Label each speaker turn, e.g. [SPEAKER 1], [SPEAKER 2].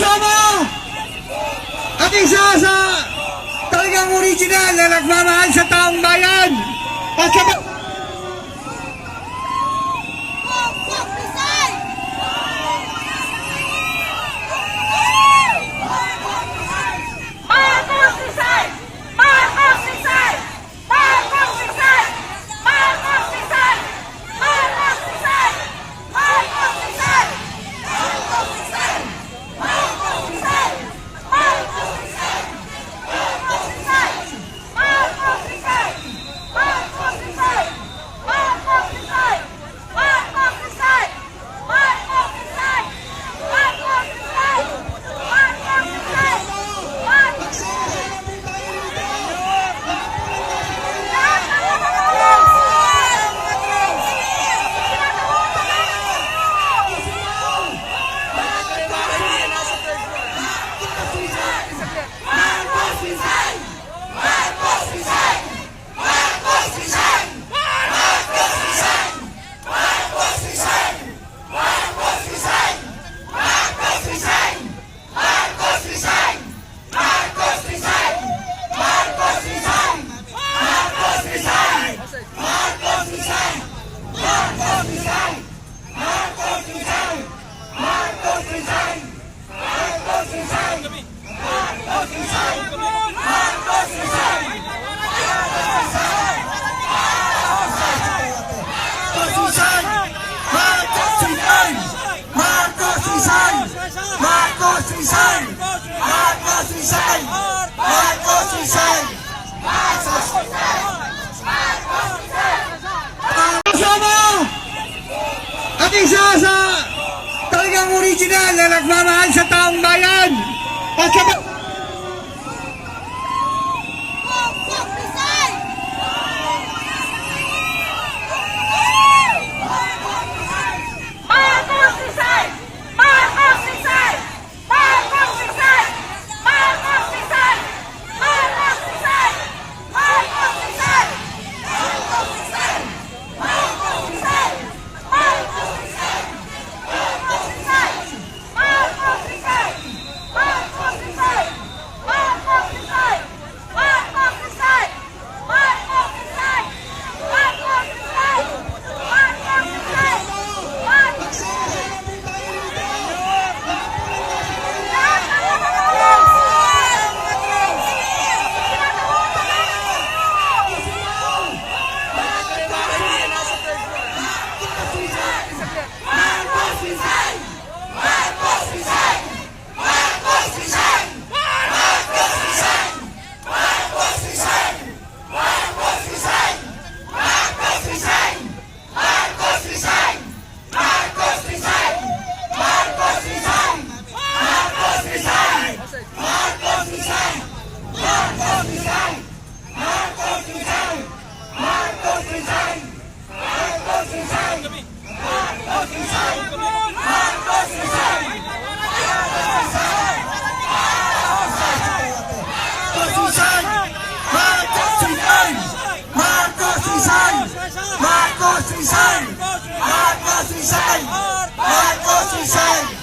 [SPEAKER 1] kasama! At isa sa talagang original na nagmamahal sa taong bayan. At sa
[SPEAKER 2] Marcos Rizal! Marcos Rizal! Marcos Rizal! Marcos Rizal! Marcos Rizal!
[SPEAKER 1] At isa sa talagang original na nagmamahal sa taong bayan at sa
[SPEAKER 2] Marcos Trisay! Marcos Trisay! Marcos
[SPEAKER 1] Trisay!